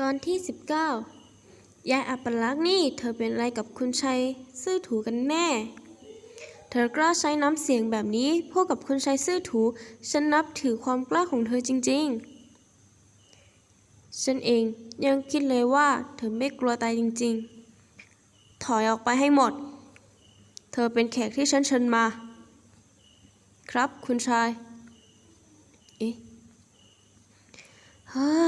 ตอนที่ 19 ยายอัปลักษณ์นี่เธอเป็นอะไรกับคุณชัยซื่อถูกันแน่ เธอกล้าใช้น้ำเสียงแบบนี้พูดกับคุณชัยซื่อถู ฉันนับถือความกล้าของเธอจริง ๆ ฉันเองยังคิดเลยว่าเธอไม่กลัวตายจริง ๆ ถอยออกไปให้หมด เธอเป็นแขกที่ฉันเชิญมา ครับคุณชาย เอ๊ะเฮ้ย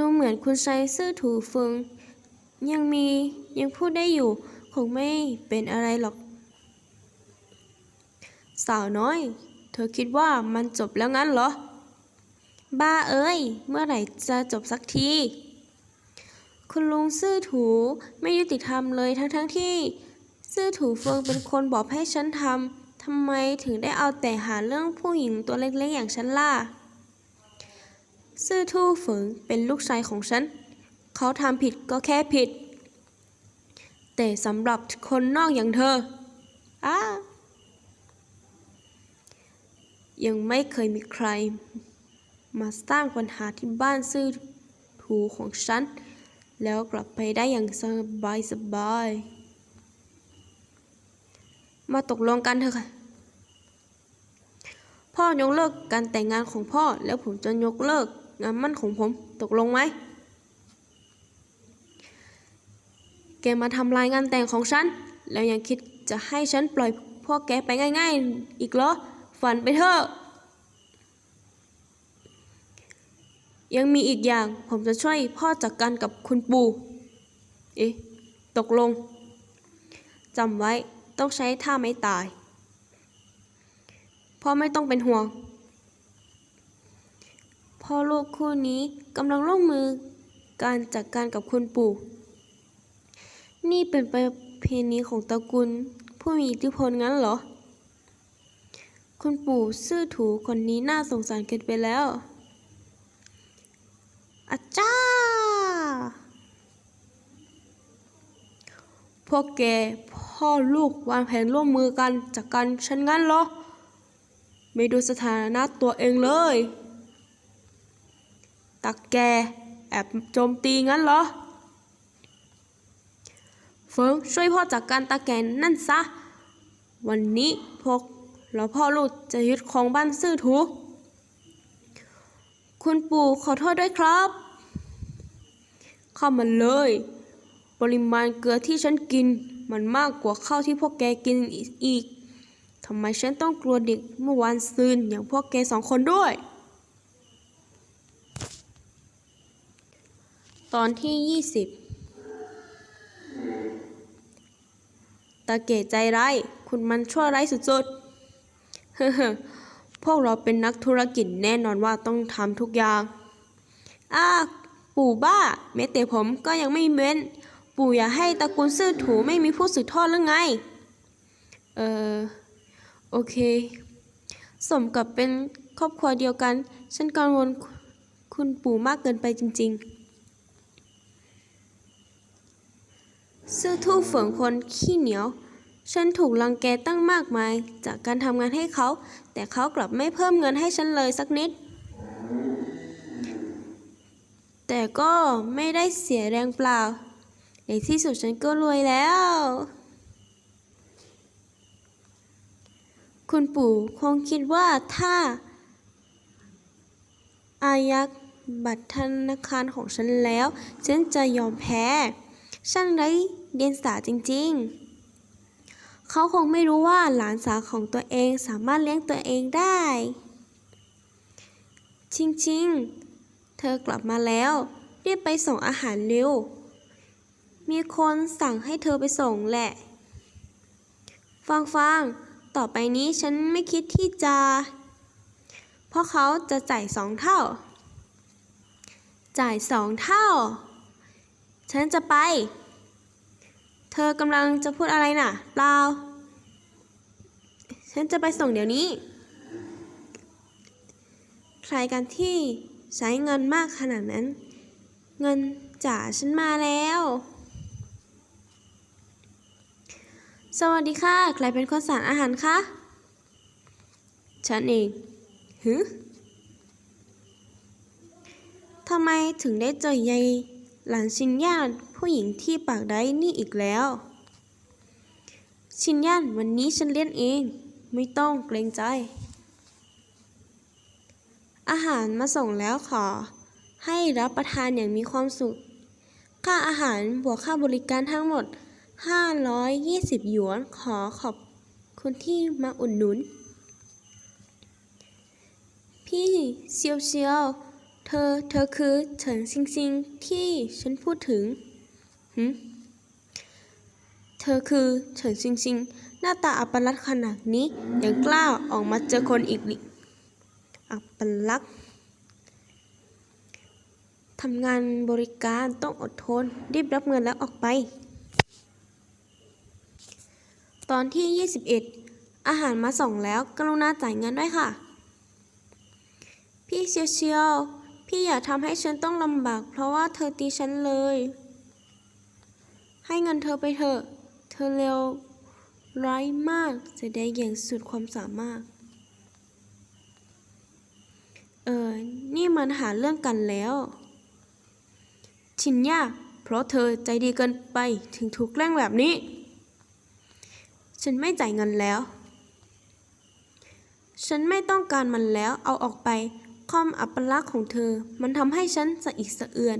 ดูเหมือนคุณชายซื่อถูเฟิงยังมียังพูดได้อยู่ คงไม่เป็นอะไรหรอก สาวน้อย เธอคิดว่ามันจบแล้วงั้นเหรอ บ้าเอ้ย เมื่อไหร่จะจบสักที คุณลุงซื่อถูไม่ยุติธรรมเลยทั้งๆทที่ ซื่อถูเฟิงเป็นคนบอกให้ฉันทำทำไมถึงได้เอาแต่หาเรื่องผู้หญิงตัวเล็กๆอย่างฉันล่ะ ซื่อทู่เฟิงเป็นลูกชายของฉัน เขาทำผิดก็แค่ผิด แต่สำหรับคนนอกอย่างเธออ้ายังไม่เคยมีใคร มาสร้างปัญหาที่บ้านซื่อถูของฉัน แล้วกลับไปได้อย่างสบายสบาย มาตกลงกันเถอะค่ะพ่อยกเลิกการแต่งงานของพ่อแล้วผมจะยกเลิก งานมั่นของผมตกลงไหม แกมาทำลายงานแต่งของฉัน แล้วยังคิดจะให้ฉันปล่อยพ่อแกไปง่ายๆ อีกเหรอ ฝันไปเถอะ ยังมีอีกอย่างผมจะช่วยพ่อจัดกการกับคุณปู่ เอ๊ะ ตกลง จำไว้ต้องใช้ท่าไม่ตาย พ่อไม่ต้องเป็นห่วง พ่อลูกคู่นี้กำลังลงมือการจัดการกับคุณปู่ นี่เป็นประเพณีของตระกูลผู้มีอิทธิพลงั้นเหรอ คุณปู่ซื่อถูคนนี้น่าสงสารเกินไปแล้วอาจ้า พวกแกพ่อลูกวางแผนร่วมมือกันจากการฉันงั้นเหรอ ไม่ดูสถานะตัวเองเลย ตักแกแอบโจมตีงั้นเหรอ เฟิงช่วยพ่อจัดกการตาแกนนั่นซะ วันนี้พวกเราพ่อลูกจะยึดของบ้านซื่อถูคุณปู่ขอโทษด้วยครับ เข้ามาเลย ปริมาณเกลือที่ฉันกิน มันมากกว่าข้าวที่พวกแกกินอีกทำไมฉันต้องกลัวเด็กเมื่อวานซืนอย่างพวกแกสองคนด้วย ตอนที่ยี่สิบตาเก๋ใจร้าย คุณมันชั่วร้ายสุดๆ เฮ้อพวกเราเป็นนักธุรกิจแน่นอนว่าต้องทำทุกอย่าง อ้า ปู่บ้าแม้แต่ผมก็ยังไม่เม้น ปู่อย่าให้ตระกูลซื่อถูไม่มีผู้สืบทอดหรือไง เออ โอเค สมกับเป็นครอบครัวเดียวกัน ฉันกังวลคุณปู่มากเกินไปจริง ๆ ซื่อทู่เฝืองคนขี้เหนียว ฉันถูกรังแกตั้งมากมาย จากการทำงานให้เขา แต่เขากลับไม่เพิ่มเงินให้ฉันเลยสักนิด แต่ก็ไม่ได้เสียแรงเปล่า ในที่สุดฉันก็รวยแล้ว คุณปู่คงคิดว่าถ้า อายักบัตรธนาคารของฉันแล้ว ฉันจะยอมแพ้ช่างไร้ เดียงสาจริงๆ เขาคงไม่รู้ว่าหลานสาวของตัวเองสามารถเลี้ยงตัวเองได้ จริงๆ เธอกลับมาแล้วรีบไปส่งอาหารเร็ว มีคนสั่งให้เธอไปส่งแหละ ฟังฟังๆต่อไปนี้ฉันไม่คิดที่จะ เพราะเขาจะจ่ายสองเท่า จ่ายสองเท่า ฉันจะไป เธอกำลังจะพูดอะไรน่ะ เปล่า ฉันจะไปส่งเดี๋ยวนี้ ใครกันที่ใช้เงินมากขนาดนั้น เงินจ่าฉันมาแล้ว สวัสดีค่ะ ใครเป็นคนสั่งอาหารคะ ฉันเองฮึททำไมถึงได้เจอยายหลานชินย่าน ผู้หญิงที่ปากได้นี่อีกแล้ว ชินย่านวันนี้ฉันเลี้ยงเอง ไม่ต้องเกรงใจ อาหารมาส่งแล้วขอ ให้รับประทานอย่างมีความสุข ค่าอาหารบวกค่าบริการทั้งหมด 520 หยวนขอขอบคุณที่มาอุดหนุน พี่เซียวเซียวเธอ เธอคือเฉินซิงซิงที่ฉันพูดถึง หืมเธอคือเฉินซิงซิง หน้าตาอัปลักษณ์ขนาดนี้ ยังกล้าออกมาเจอคนอีกดิอัปลักษณ์ทำงานบริการต้องอดทน รีบรับเงินแล้วออกไป ตอนที่ 21 อาหารมาส่งแล้วกรุณาจ่ายเงินด้วยค่ะ พี่เชียวเชียวพี่อย่าทำให้ฉันต้องลำบาก เพราะว่าเธอตีฉันเลย ให้เงินเธอไปเถอะ เธอเร็วร้ายมากแสดงอย่างสุดความสามารถ เออ นี่มันหาเรื่องกันแล้ว ชินยาเพราะเธอใจดีเกินไปถึงถูกแกล้งแบบนี้ ฉันไม่จ่ายเงินแล้ว ฉันไม่ต้องการมันแล้วเอาออกไปความอัปลักษณ์ของเธอ มันทำให้ฉันสะอิกสะเอือน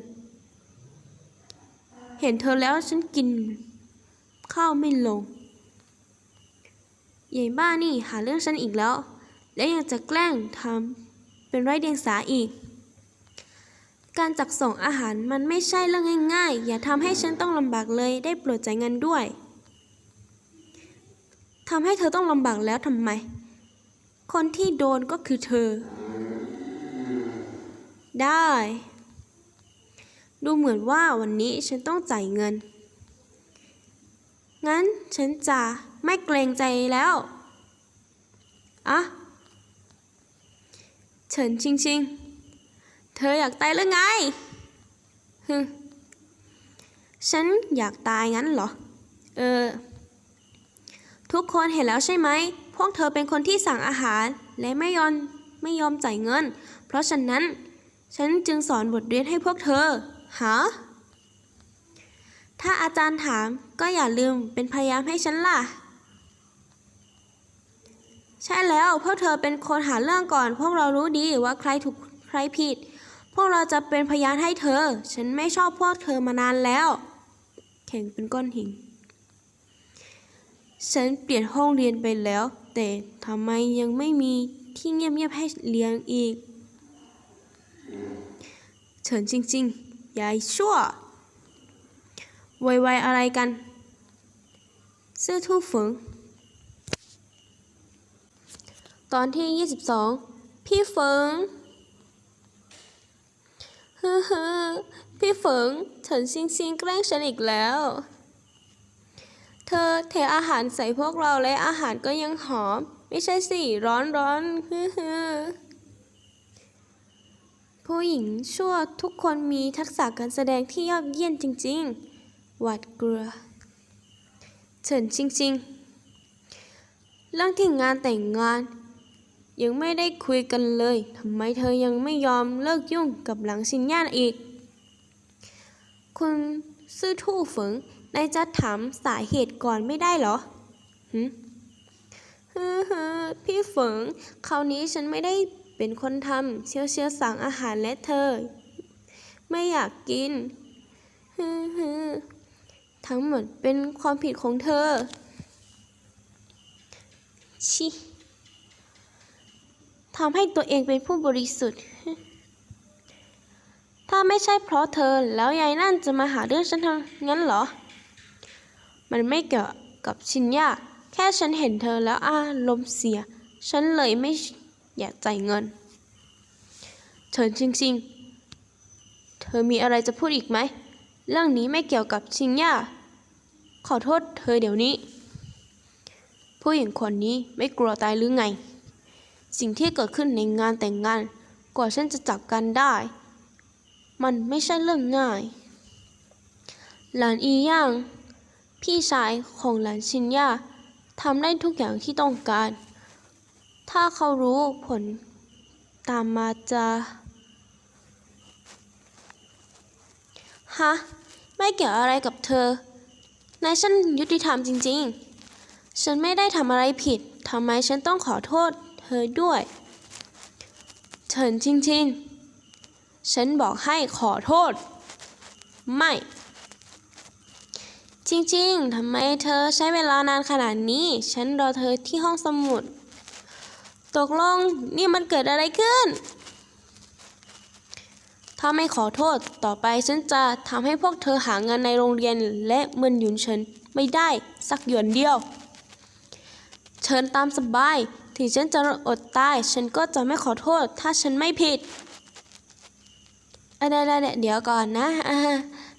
เห็นเธอแล้วฉันกินข้าวไม่ลงใหญ่บ้านี่หาเรื่องฉันอีกแล้ว และยังจะแกล้งทำเป็นไร้เดียงสาอีก การจักส่งอาหารมันไม่ใช่เรื่องง่ายๆ อย่าทำให้ฉันต้องลำบากเลยได้โปรดใจ่ายเงินด้วยทำให้เธอต้องลำบากแล้วทำไม คนที่โดนก็คือเธอ ได้ ดูเหมือนว่าวันนี้ฉันต้องจ่ายเงิน งั้นฉันจะไม่เกรงใจแล้วอะเฉินชิงชิง เธออยากตายหรือไงฮึฉันอยากตายงั้นเหรอ เออ ทุกคนเห็นแล้วใช่ไหม พวกเธอเป็นคนที่สั่งอาหารและไม่ยอมไม่ยอมจ่ายเงิน เพราะฉะนั้น ฉันจึงสอนบทเรียนให้พวกเธอ หา ถ้าอาจารย์ถามก็อย่าลืมเป็นพยานให้ฉันล่ะ ใช่แล้วพวกเธอเป็นคนหาเรื่องก่อน พวกเรารู้ดีว่าใครถูกใครผิด พวกเราจะเป็นพยานให้เธอ ฉันไม่ชอบพวกเธอมานานแล้ว แข่งเป็นก้อนหิน ฉันเปลี่ยนห้องเรียนไปแล้ว แต่ทำไมยังไม่มีที่เงียบๆให้เรียนอีกเฉินจริง ๆ ยายชั่วไวๆอะไรกัน ซื่อทู่ฝงตอนที่ 22 พี่เฟิงฮึฮึพี่เฟิงเฉินซิงซิงแกล้งฉันอีกแล้ว เธอเทอาหารใส่พวกเราและอาหารก็ยังหอม ไม่ใช่สิ ร้อนร้อนฮึฮึ ผู้หญิงชั่วทุกคนมีทักษะการแสดงที่ยอดเยี่ยมจริง ๆ หวาดกลัว เฉินจริง ๆ เรื่องที่งานแต่งงาน ยังไม่ได้คุยกันเลย ทำไมเธอยังไม่ยอมเลิกยุ่งกับหลังชินย่านอีก คุณซื่อทู่เฟิงนายจะถามสาเหตุก่อนไม่ได้เหรอหืมฮึฮึพี่เฟิงคราวนี้ฉันไม่ได้ เป็นคนทำเชียวเชียวสั่งอาหารและเธอ ไม่อยากกินฮึฮึทั้งหมดเป็นความผิดของเธอ ชิทำให้ตัวเองเป็นผู้บริสุทธิ์ ถ้าไม่ใช่เพราะเธอแล้วยายนั่นจะมาหาเรื่องฉันทำงั้นเหรอ มันไม่เกี่ยวกับชินยาแค่ฉันเห็นเธอแล้วอารมณ์เสีย ฉันเลยไม่ อยากจ่ายเงินเชิญจริง เธอมีอะไรจะพูดอีกไหม เรื่องนี้ไม่เกี่ยวกับชินยาขอโทษเธอเดี๋ยวนี้ ผู้หญิงคนนี้ไม่กลัวตายหรือไง สิ่งที่เกิดขึ้นในงานแต่งงาน กว่าฉันจะจับกันได้ มันไม่ใช่เรื่องง่าย หลานอีย่าง พี่ชายของหลานชินย่าทำได้ทุกอย่างที่ต้องการ ถ้าเขารู้ผลตามมาจะฮะไม่เกี่ยวอะไรกับเธอนายฉันยุติธรรมจริงๆ ฉันไม่ได้ทำอะไรผิดทำไมฉันต้องขอโทษเธอด้วยเฉินจริงๆฉันบอกให้ขอโทษ ไม่ จริงๆทำไมเธอใช้เวลานานขนาดนี้ ฉันรอเธอที่ห้องสมุด ตกลงนี่มันเกิดอะไรขึ้น ถ้าไม่ขอโทษต่อไปฉันจะทำให้พวกเธอหาเงินในโรงเรียนและเมินหยุนเฉินไม่ได้สักหยวนเดียว เชิญตามสบายถึงฉันจะอดตาย ฉันก็จะไม่ขอโทษ ถ้าฉันไม่ผิดอะได้ได้เดี๋ยวก่อนนะอ่า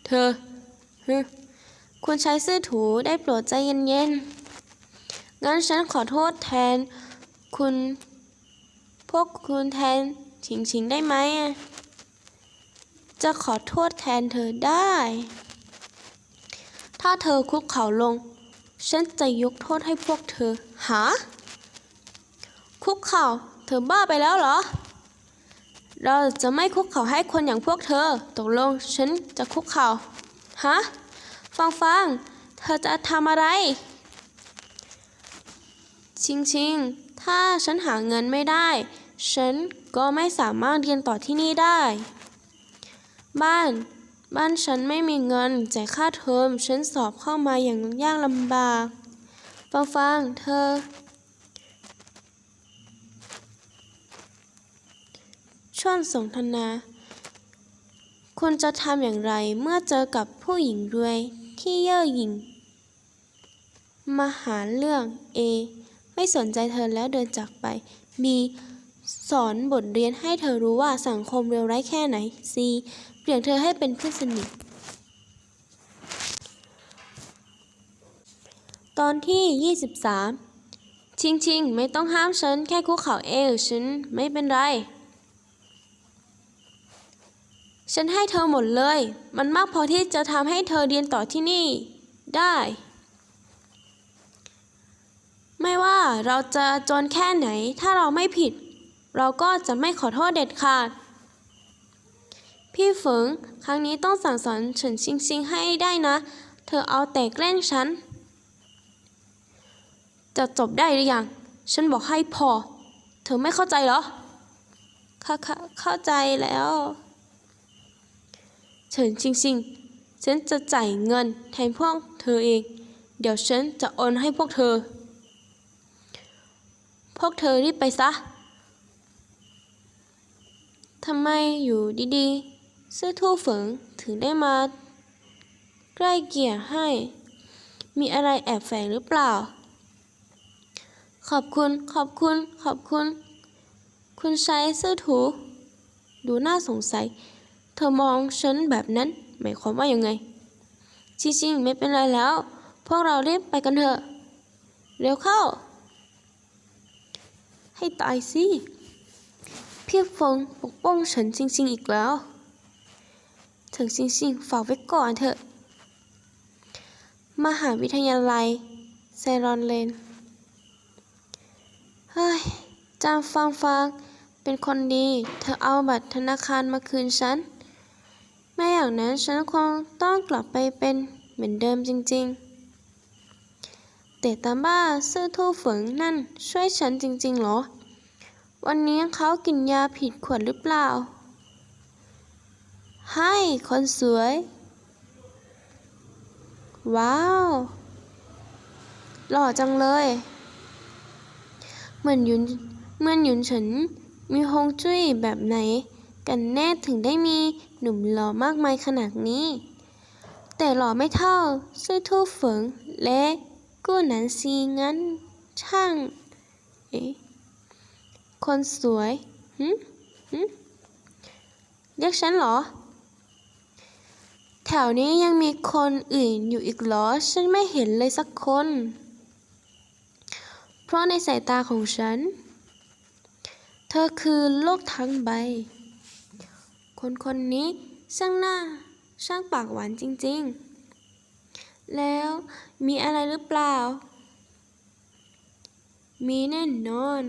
เธอคุณชายซื่อถูได้โปรดใจเย็นๆงั้นฉันขอโทษแทน คุณ พวกคุณแทนชิงชิงได้ไหมจะขอโทษแทนเธอได้ ถ้าเธอคุกเข่าลง ฉันจะยกโทษให้พวกเธอหาคุกเข่า เธอบ้าไปแล้วเหรอ เราจะไม่คุกเข่าให้คนอย่างพวกเธอ ตกลงฉันจะคุกเข่า ฮะ ฟังฟัง เธอจะทำอะไร ชิงชิง ถ้าฉันหาเงินไม่ได้ ฉันก็ไม่สามารถเรียนต่อที่นี่ได้ บ้าน บ้านฉันไม่มีเงินจ่ายค่าเทอม ฉันสอบเข้ามาอย่างยากลำบาก ฟังฟังเธอ ช่วงสนทนา คุณจะทำอย่างไรเมื่อเจอกับผู้หญิงรวยที่เย่อหยิ่งมาหาเรื่อง A ไม่สนใจเธอแล้วเดินจากไป B สอนบทเรียนให้เธอรู้ว่าสังคมเลวร้ายแค่ไหน C เปลี่ยนเธอให้เป็นเพื่อนสนิท ตอนที่ 23 ชิงชิงไม่ต้องห้ามฉัน แค่คุกเข่าเองฉันไม่เป็นไร ฉันให้เธอหมดเลย มันมากพอที่จะทำให้เธอเรียนต่อที่นี่ได้ ไม่ว่าเราจะจนแค่ไหนถ้าเราไม่ผิด เราก็จะไม่ขอโทษเด็ดขาด พี่เฟิงครั้งนี้ต้องสั่งสอนเฉินชิงชิงให้ได้นะ เธอเอาแต่แกล้งฉัน จะจบได้หรือยัง ฉันบอกให้พอ เธอไม่เข้าใจเหรอเข้าเข้าใจแล้วเฉินชิงชิงฉันจะจ่ายเงินแทนพวกเธอเอง เดี๋ยวฉันจะโอนให้พวกเธอ พวกเธอรีบไปซะ ทำไมอยู่ดีๆ ซื่อทู่ฝิงถึงได้มาใกล้เกี่ยให้ มีอะไรแอบแฝงหรือเปล่า ขอบคุณ ขอบคุณ ขอบคุณ คุณชายซื่อถู ดูน่าสงสัย เธอมองฉันแบบนั้น หมายความว่ายังไง จริงๆ ไม่เป็นไรแล้ว พวกเรารีบไปกันเถอะ เร็วเข้า ให้ตายสิ เพี่ฟงปกป้องฉันจริง ๆ อีกแล้ว ถึงจริง ๆ ฝากไว้ก่อนเถอะ มหาวิทยาลัยไซรอนเลน เฮ้ย จามฟังฟังเป็นคนดี เธอเอาบัตรธนาคารมาคืนฉัน ไม่อย่างนั้นฉันคงต้องกลับไปเป็นเหมือนเดิมจริง ๆ แต่ตามบ้าซื่อทู่เฝิงนั่นช่วยฉันจริง ๆ เหรอ วันนี้เขากินยาผิดขวดหรือเปล่า ให้คนสวย ว้าว หล่อจังเลย เหมือนหยุนเหมือนหยุนฉินมีฮงจุ้ยแบบไหน กันแน่ถึงได้มีหนุ่มหล่อมากมายขนาดนี้ แต่หล่อไม่เท่าซื่อทู่เฝิงและ กู้นั้นซีงั้น ช่าง เอ๊ะคนสวยหึหึเรียกฉันเหรอ แถวนี้ยังมีคนอื่นอยู่อีกเหรอ ฉันไม่เห็นเลยสักคน เพราะในสายตาของฉัน เธอคือโลกทั้งใบ คนคนนี้ช่างหน้าช่างปากหวานจริง ๆ แล้วมีอะไรหรือเปล่า มีแน่นอน